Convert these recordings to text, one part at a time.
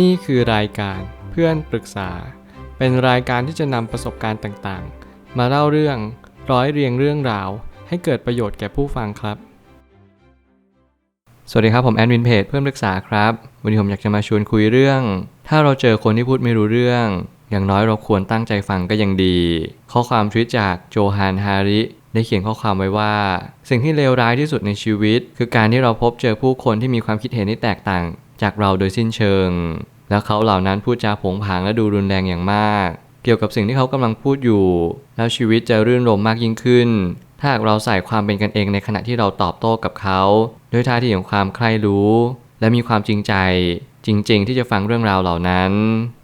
นี่คือรายการเพื่อนปรึกษา เป็นรายการที่จะนำประสบการณ์ต่างๆ มาเล่าเรื่องร้อยเรียงเรื่องราว ให้เกิดประโยชน์แก่ผู้ฟังครับ สวัสดีครับผมแอดมินเพจเพื่อนปรึกษาครับ วันนี้ผมอยากจะมาชวนคุยเรื่อง ถ้าเราเจอคนที่พูดไม่รู้เรื่อง อย่างน้อยเราควรตั้งใจฟังก็ยังดี ข้อความทวิตจากโจฮานฮาริได้เขียนข้อความไว้ว่า สิ่งที่เลวร้ายที่สุดในชีวิต คือการที่เราพบเจอผู้คนที่มีความคิดเห็นที่แตกต่าง จากเราโดยสิ้นเชิง แล้วเขาเหล่านั้นพูดจาผงผางและดูรุนแรงอย่างมาก เกี่ยวกับสิ่งที่เขากำลังพูดอยู่ แล้วชีวิตจะรื่นรมมากยิ่งขึ้น ถ้าหากเราใส่ความเป็นกันเองในขณะที่เราตอบโต้กับเขาด้วยท่าทีของความใคร่รู้ และมีความจริงใจ จริง ๆ ที่จะฟังเรื่องราวเหล่านั้น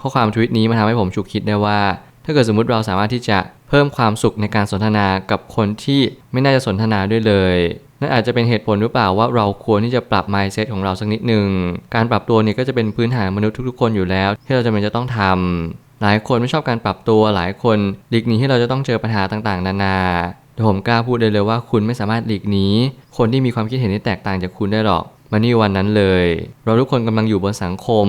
ข้อความทวิตนี้มาทำให้ผมฉุกคิดได้ว่า ถ้าเกิดสมมติเราสามารถที่จะเพิ่มความสุขในการสนทนากับคนที่ไม่น่าจะสนทนาด้วยเลย นั่นอาจจะเป็นเหตุผลหรือเปล่าว่าเราควรที่จะปรับ mindset ของเราสักนิดหนึ่ง การปรับตัวเนี่ยก็จะเป็นพื้นฐานมนุษย์ทุกๆคนอยู่แล้ว ที่เราจะเป็นจะต้องทำหลายคนไม่ชอบการปรับตัวหลายคนหลีกหนีที่เราจะต้องเจอปัญหาต่างๆ นานาผมกล้าพูดเลยเลยว่าคุณไม่สามารถหลีกหนีคนที่มีความคิดเห็นที่แตกต่างจากคุณได้หรอกมานี่วันนั้นเลย เราทุกคนกำลังอยู่บนสังคม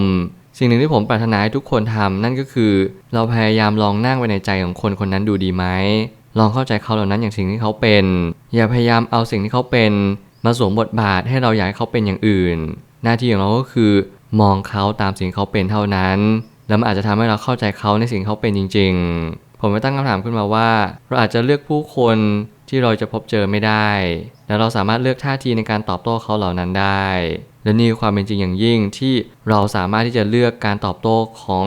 สิ่งหนึ่งที่ผมปรารถนาให้ทุกคนทำนั่นก็คือ เราพยายามลองนั่งไว้ในใจของคนคนนั้นดูดีไหมลองเข้าใจเขาเหล่านั้นอย่างสิ่งที่เขาเป็น อย่าพยายามเอาสิ่งที่เขาเป็นมาสวมบทบาทให้เราอยากให้เขาเป็นอย่างอื่น หน้าที่ของเราก็คือมองเขาตามสิ่งเขาเป็นเท่านั้น แล้วมันอาจจะทำให้เราเข้าใจเขาในสิ่งเขาเป็นจริง ๆ ผมไปตั้งคำถามขึ้นมาว่า เราอาจจะเลือกผู้คนที่เราจะพบเจอไม่ได้ แล้วเราสามารถเลือกท่าทีในการตอบโต้เขาเหล่านั้นได้ และนี่คือความเป็นจริงอย่างยิ่งที่เราสามารถที่จะเลือกการตอบโต้ของ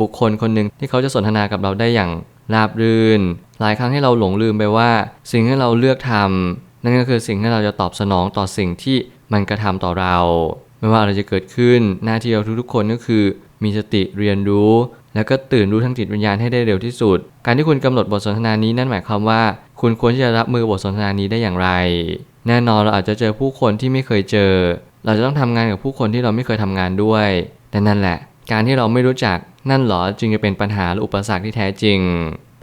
บุคคลคนหนึ่งที่เขาจะสนทนากับเราได้อย่างราบรื่น หลายครั้งให้เราหลงลืมไปว่า สิ่งที่เราเลือกทำนั่นก็คือสิ่งที่เราจะตอบสนองต่อสิ่งที่มันกระทำต่อเรา ไม่ว่าอะไรจะเกิดขึ้นหน้าที่เราทุกๆคนก็คือ มีสติเรียนรู้ แล้วก็ตื่นรู้ทั้งจิตวิญญาณให้ได้เร็วที่สุด การที่คุณกำหนดบทสนทนานี้นั่นหมายความว่า คุณควรที่จะรับมือบทสนทนานี้ได้อย่างไร แน่นอนเราอาจจะเจอผู้คนที่ไม่เคยเจอ เราจะต้องทำงานกับผู้คนที่เราไม่เคยทำงานด้วยแต่นั่นแหละ การที่เราไม่รู้จักนั่นหรอจึงจะเป็นปัญหาและอุปสรรคที่แท้จริง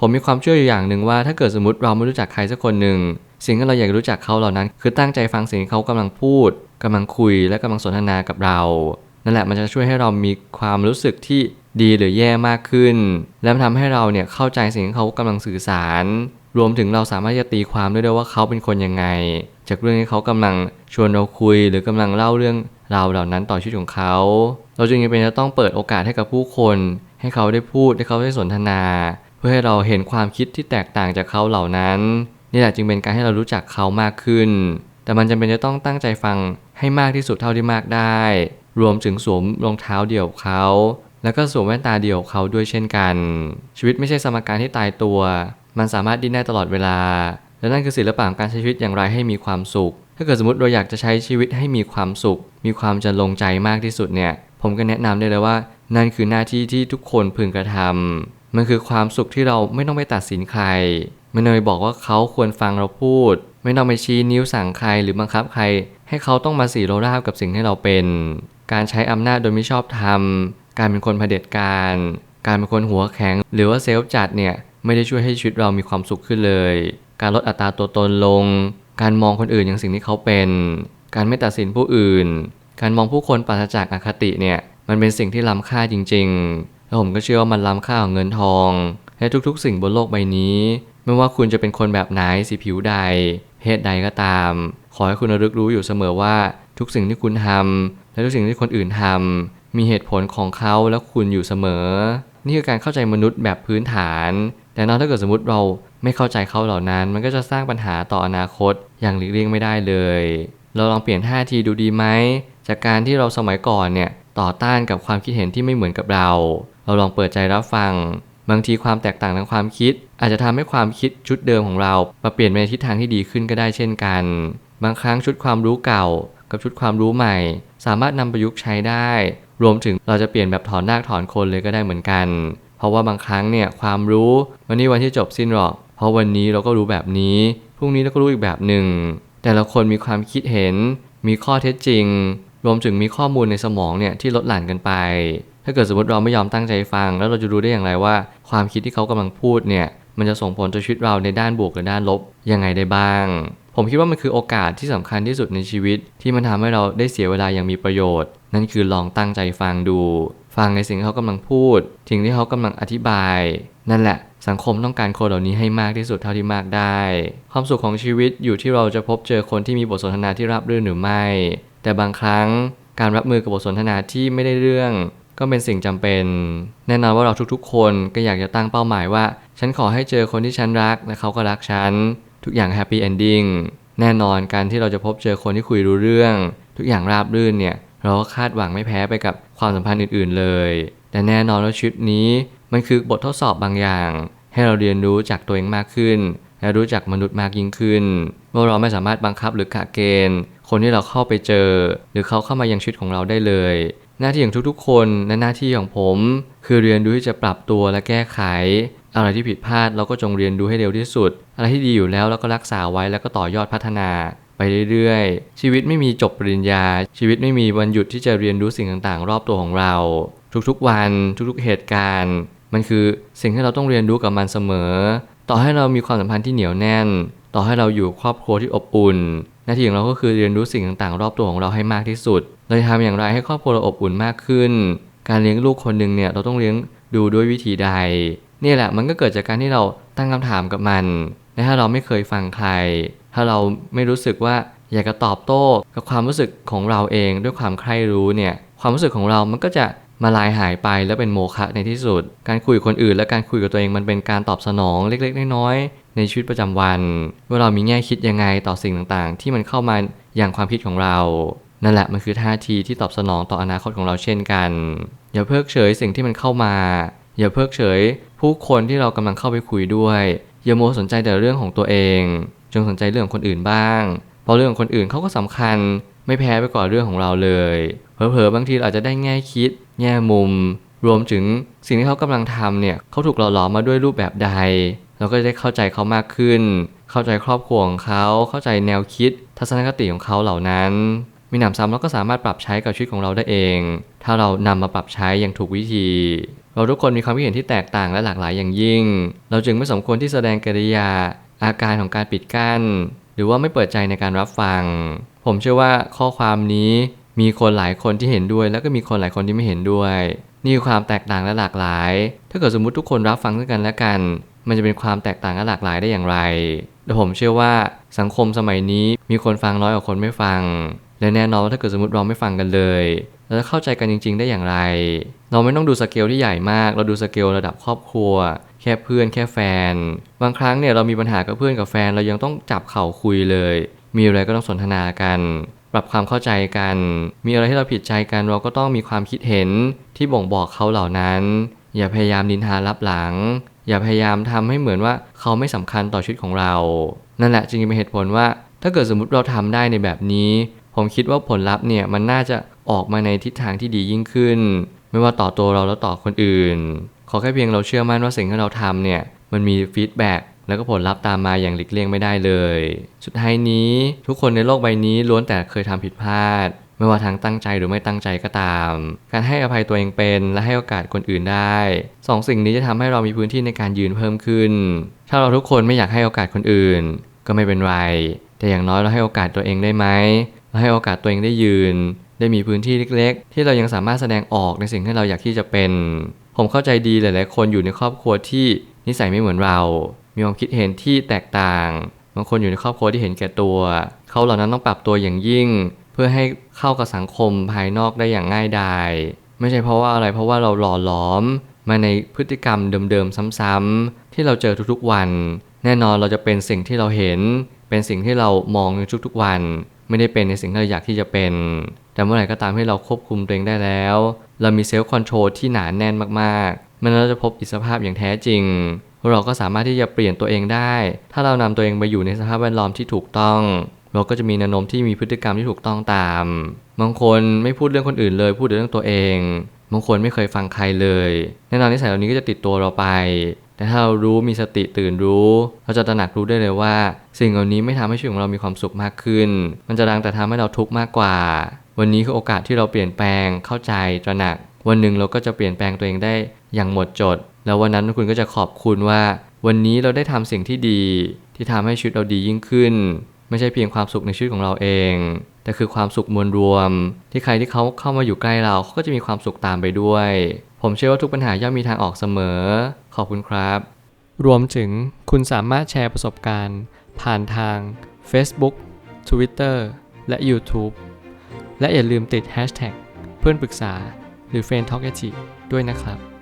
ผมมีความเชื่ออยู่อย่างหนึ่งว่าถ้าเกิดสมมติเราไม่รู้จักใครสักคนหนึ่งสิ่งที่เราอยากรู้จักเขาเหล่านั้น คือตั้งใจฟังสิ่งที่เขากำลังพูดกำลังคุยและกำลังสนทนากับเรา นั่นแหละมันจะช่วยให้เรามีความรู้สึกที่ดีหรือแย่มากขึ้น และมันทำให้เราเนี่ยเข้าใจสิ่งที่เขากำลังสื่อสาร รวมถึงเราสามารถจะตีความได้ด้วยว่าเขาเป็นคนยังไง จากเรื่องที่เขากำลังชวนเราคุย หรือกำลังเล่าเรื่องราวเหล่านั้นต่อชีวิตของเขา เราจึงจำเป็นจะต้องเปิดโอกาสให้กับผู้คน ให้เขาได้พูดให้เขาได้สนทนา พื่อให้เราเห็นความคิดที่แตกต่างจากเขาเหล่านั้น นี่แหละจึงเป็นการให้เรารู้จักเขามากขึ้น แต่มันจำเป็นจะต้องตั้งใจฟังให้มากที่สุดเท่าที่มากได้ รวมถึงสวมรองเท้าเดี่ยวเขา แล้วก็สวมแว่นตาเดี่ยวเขาด้วยเช่นกัน ชีวิตไม่ใช่สมการที่ตายตัว มันสามารถดิ้นได้ตลอดเวลา และนั่นคือศิลปะของการใช้ชีวิตอย่างไรให้มีความสุข ถ้าเกิดสมมติเราอยากจะใช้ชีวิตให้มีความสุข มีความจะลงใจมากที่สุดเนี่ย ผมก็แนะนำได้เลยว่า นั่นคือหน้าที่ที่ทุกคนพึงกระทำ มันคือความสุขที่เราไม่ต้องไปตัดสินใครไม่ต้องไปบอกว่าเขาควรฟังเราพูด ไม่ต้องไปชี้นิ้วสั่งใครหรือบังคับใคร ให้เขาต้องมาสีโรราบกับสิ่งที่เราเป็น การใช้อำนาจโดยไม่ชอบธรรม การเป็นคนเผด็จการ การเป็นคนหัวแข็ง หรือว่าเซลฟ์จัดเนี่ยไม่ได้ช่วยให้ชีวิตเรามีความสุขขึ้นเลย การลดอัตราตัวตนลง การมองคนอื่นอย่างสิ่งที่เขาเป็น การไม่ตัดสินผู้อื่น การมองผู้คนปราศจากอคติเนี่ยมันเป็นสิ่งที่ล้ำค่าจริง ๆ แล้วผมก็เชื่อว่ามันล้ำค่าของเงินทองและทุกๆ สิ่งบนโลกใบนี้ ไม่ว่าคุณจะเป็นคนแบบไหนสีผิวใด เพศใดก็ตาม ขอให้คุณระลึกรู้อยู่เสมอว่าทุกสิ่งที่คุณทำและทุกสิ่งที่คนอื่นทำมีเหตุผลของเขาและคุณอยู่เสมอ นี่คือการเข้าใจมนุษย์แบบพื้นฐาน แต่นอกถ้าเกิดสมมติเราไม่เข้าใจเขาเหล่านั้น มันก็จะสร้างปัญหาต่ออนาคตอย่างหลีกเลี่ยงไม่ได้เลย เราลองเปลี่ยนท่าทีดูดีไหมจากการที่เราสมัยก่อนเนี่ยต่อต้านกับความคิดเห็นที่ไม่เหมือนกับเรา เราลองเปิดใจรับฟัง บางทีความแตกต่างทางความคิด อาจจะทำให้ความคิดชุดเดิมของเรามาเปลี่ยนไปในทิศทางที่ดีขึ้นก็ได้เช่นกัน บางครั้งชุดความรู้เก่า กับชุดความรู้ใหม่ สามารถนำประยุกต์ใช้ได้ รวมถึงเราจะเปลี่ยนแบบถอนรากถอนคนเลยก็ได้เหมือนกัน เพราะว่าบางครั้งเนี่ยความรู้วันนี้วันที่จบสิ้นหรอก เพราะวันนี้เราก็รู้แบบนี้ พรุ่งนี้เราก็รู้อีกแบบหนึ่ง แต่ละคนมีความคิดเห็น มีข้อเท็จจริง รวมถึงมีข้อมูลในสมองเนี่ยที่ลดหลั่นกันไป ถ้าเกิดสมมติเราไม่ยอมตั้งใจฟัง แล้วเราจะรู้ได้อย่างไรว่า ความคิดที่เขากำลังพูดเนี่ยมันจะส่งผลต่อชีวิตเราในด้านบวกหรือด้านลบยังไงได้บ้าง ผมคิดว่ามันคือโอกาสที่สำคัญที่สุดในชีวิต ที่มันทำให้เราได้เสียเวลาอย่างมีประโยชน์ นั่นคือลองตั้งใจฟังดู ฟังในสิ่งที่เขากำลังพูดสิ่งที่เขากำลังอธิบาย นั่นแหละ สังคมต้องการคนเหล่านี้ให้มากที่สุดเท่าที่มากได้ ความสุขของชีวิตอยู่ที่เราจะพบเจอคนที่มีบทสนทนาที่ราบรื่นหรือไม่ แต่บางครั้งการรับมือกับบทสนทนาที่ไม่ได้เรื่อง ก็เป็นสิ่งจำเป็น แน่นอนว่าเราทุกๆ คนก็อยากจะตั้งเป้าหมายว่า ฉันขอให้เจอคนที่ฉันรักและเขาก็รักฉัน ทุกอย่างแฮปปี้เอนดิ้งแน่นอนการที่เราจะพบเจอคนที่คุยรู้เรื่อง ทุกอย่างราบรื่นเนี่ย เราก็คาดหวังไม่แพ้ไปกับความสัมพันธ์อื่นๆเลย แต่แน่นอนว่าชีวิตนี้มันคือบททดสอบบางอย่าง ให้เราเรียนรู้จากตัวเองมากขึ้น และรู้จักมนุษย์มากยิ่งขึ้นว่าเราไม่สามารถบังคับหรือกะเกณฑ์ คนที่เราเข้าไปเจอ หรือเขาเข้ามายังชีวิตของเราได้เลย หน้าที่ของทุกๆ คนและหน้าที่ของผม คือเรียนรู้ที่จะปรับตัวและแก้ไข อะไรที่ผิดพลาดเราก็จงเรียนรู้ให้เร็วที่สุด อะไรที่ดีอยู่แล้วเราก็รักษาไว้แล้วก็ต่อยอดพัฒนา ไปเรื่อยๆ ชีวิตไม่มีจบปริญญา ชีวิตไม่มีวันหยุดที่จะเรียนรู้สิ่งต่างๆ รอบตัวของเรา ทุกๆ วันทุกๆ เหตุการณ์ มันคือสิ่งที่เราต้องเรียนรู้กับมันเสมอ ต่อให้เรามีความสัมพันธ์ที่เหนียวแน่น ต่อให้เราอยู่ครอบครัวที่อบอุ่น หน้าที่ของเราก็คือเรียนรู้สิ่งต่างๆ รอบตัวของเราให้มากที่สุด เราจะทำอย่างไรให้ครอบครัวเราอบอุ่นมากขึ้น การเลี้ยงลูกคนหนึ่งเนี่ยเราต้องเลี้ยงดูด้วยวิธีใดนี่แหละมันก็เกิดจากการที่เราตั้งคำถามกับมันและถ้าเราไม่เคยฟังใคร ถ้าเราไม่รู้สึกว่าอยากจะตอบโต้กับความรู้สึกของเราเองด้วยความใคร่รู้เนี่ยความรู้สึกของเรามันก็จะมาลายหายไปแล้วเป็นโมฆะในที่สุด การคุยกับคนอื่น และการคุยกับตัวเองมันเป็นการตอบสนองเล็กๆน้อยๆ ในชีวิตประจำวัน ว่าเรามีแง่คิดยังไงต่อสิ่งต่างๆ ที่มันเข้ามาอย่างความคิดของเรา นั่นแหละมันคือท่าทีที่ตอบสนองต่ออนาคตของเราเช่นกัน อย่าเพิกเฉยสิ่งที่มันเข้ามา อย่าเพิกเฉย ผู้คนที่เรากำลังเข้าไปคุยด้วย อย่าโมวสนใจแต่เรื่องของตัวเอง จงสนใจเรื่องของคนอื่นบ้าง เพราะเรื่องของคนอื่นเขาก็สำคัญไม่แพ้ไปกว่าเรื่องของเราเลยเผลอๆบางทีเราอาจจะได้แง่คิด แง่มุม รวมถึงสิ่งที่เขากำลังทำเนี่ยเขาถูกหล่อหลอมมาด้วยรูปแบบใด เราก็จะได้เข้าใจเขามากขึ้น เข้าใจครอบครัวของเขาเข้าใจแนวคิด ทัศนคติของเขาเหล่านั้น มีหนำซ้ำเราก็สามารถปรับใช้กับชีวิตของเราได้เอง ถ้าเรานำมาปรับใช้อย่างถูกวิธี เราทุกคนมีความคิดเห็นที่แตกต่างและหลากหลายอย่างยิ่ง เราจึงไม่สมควรที่แสดงกิริยา อาการของการปิดกั้น หรือว่าไม่เปิดใจในการรับฟัง ผมเชื่อว่าข้อความนี้มีคนหลายคนที่เห็นด้วย แล้วก็มีคนหลายคนที่ไม่เห็นด้วย นี่คือความแตกต่างและหลากหลาย ถ้าเกิดสมมติทุกคนรับฟังซึ่งกันและกัน มันจะเป็นความแตกต่างและหลากหลายได้อย่างไรแต่ผมเชื่อว่าสังคมสมัยนี้มีคนฟังน้อยกว่าคนไม่ฟัง และแน่นอนว่าถ้าเกิดสมมติเราไม่ฟังกันเลยเราจะเข้าใจกันจริง ๆ ได้อย่างไร เราไม่ต้องดูสเกลที่ใหญ่มาก เราดูสเกลระดับครอบครัว แค่เพื่อนแค่แฟน บางครั้งเนี่ยเรามีปัญหากับเพื่อนกับแฟนเรายังต้องจับเข่าคุยเลย มีอะไรก็ต้องสนทนากันปรับความเข้าใจกัน มีอะไรที่เราผิดใจกันเราก็ต้องมีความคิดเห็นที่บ่งบอกเขาเหล่านั้น อย่าพยายามดินทารับหลัง อย่าพยายามทำให้เหมือนว่าเขาไม่สำคัญต่อชีวิตของเรา นั่นแหละจึงเป็นเหตุผลว่า ถ้าเกิดสมมติเราทำได้ในแบบนี้ ผมคิดว่าผลลัพธ์เนี่ยมันน่าจะออกมาในทิศทางที่ดียิ่งขึ้น ไม่ว่าต่อตัวเราแล้วต่อคนอื่น ขอแค่เพียงเราเชื่อมั่นว่าสิ่งที่เราทำเนี่ยมันมีฟีดแบ็กแล้วก็ผลลัพธ์ตามมาอย่างหลีกเลี่ยงไม่ได้เลย สุดท้ายนี้ทุกคนในโลกใบนี้ล้วนแต่เคยทำผิดพลาด ไม่ว่าทางตั้งใจหรือไม่ตั้งใจก็ตาม การให้อภัยตัวเองเป็นและให้โอกาสคนอื่นได้สองสิ่งนี้จะทำให้เรามีพื้นที่ในการยืนเพิ่มขึ้น ถ้าเราทุกคนไม่อยากให้โอกาสคนอื่น ก็ไม่เป็นไร แต่อย่างน้อยเราให้โอกาสตัวเองได้ไหมเราให้โอกาสตัวเองได้ยืน ได้มีพื้นที่เล็ก ๆ ที่เรายังสามารถแสดงออกในสิ่งที่เราอยากที่จะเป็น ผมเข้าใจดีหลาย ๆ คนอยู่ในครอบครัวที่นิสัยไม่เหมือนเรา มีความคิดเห็นที่แตกต่าง บางคนอยู่ในครอบครัวที่เห็นแก่ตัว เขาเหล่านั้นต้องปรับตัวอย่างยิ่ง เพื่อให้เข้ากับสังคมภายนอกได้อย่างง่ายดายไม่ใช่เพราะว่าอะไรเพราะว่าเราหล่อหลอม มาในพฤติกรรมเดิมๆซ้ำๆที่เราเจอทุกๆวัน แน่นอนเราจะเป็นสิ่งที่เราเห็น เป็นสิ่งที่เรามองในทุกๆวัน ไม่ได้เป็นในสิ่งที่เราอยากที่จะเป็น แต่เมื่อไหร่ก็ตามที่เราควบคุมตัวเองได้แล้ว เรามีเซลล์คอนโทรลที่หนาแน่นมากๆมันเราจะพบอิสรภาพอย่างแท้จริงเราก็สามารถที่จะเปลี่ยนตัวเองได้ ถ้าเรานำตัวเองไปอยู่ในสภาพแวดล้อมที่ถูกต้อง เราก็จะมีแนวโน้มที่มีพฤติกรรมที่ถูกต้องตาม บางคนไม่พูดเรื่องคนอื่นเลย พูดแต่เรื่องตัวเอง บางคนไม่เคยฟังใครเลย แน่นอนนิสัยเหล่านี้ก็จะติดตัวเราไป แต่ถ้าเรารู้มีสติตื่นรู้ เราจะตระหนักรู้ได้เลยว่า สิ่งเหล่านี้ไม่ทำให้ชีวิตของเรามีความสุขมากขึ้น มันจะดังแต่ทำให้เราทุกข์มากกว่า วันนี้คือโอกาสที่เราเปลี่ยนแปลงเข้าใจตระหนัก วันหนึ่งเราก็จะเปลี่ยนแปลงตัวเองได้อย่างหมดจด แล้ววันนั้นคุณก็จะขอบคุณว่า วันนี้เราได้ทำสิ่งที่ดีที่ทำให้ชีวิตเราดียิ่งขึ้น ไม่ใช่เพียงความสุขในชีวิตของเราเอง แต่คือความสุขมวลรวม ที่ใครที่เขาเข้ามาอยู่ใกล้เราเขาก็จะมีความสุขตามไปด้วย ผมเชื่อว่าทุกปัญหาย่อมมีทางออกเสมอ ขอบคุณครับ รวมถึงคุณสามารถแชร์ประสบการณ์ ผ่านทาง Facebook Twitter และ YouTube และอย่าลืมติด Hashtag เพื่อนปรึกษาหรือ f r ร e n d t a l k ด้วยนะครับ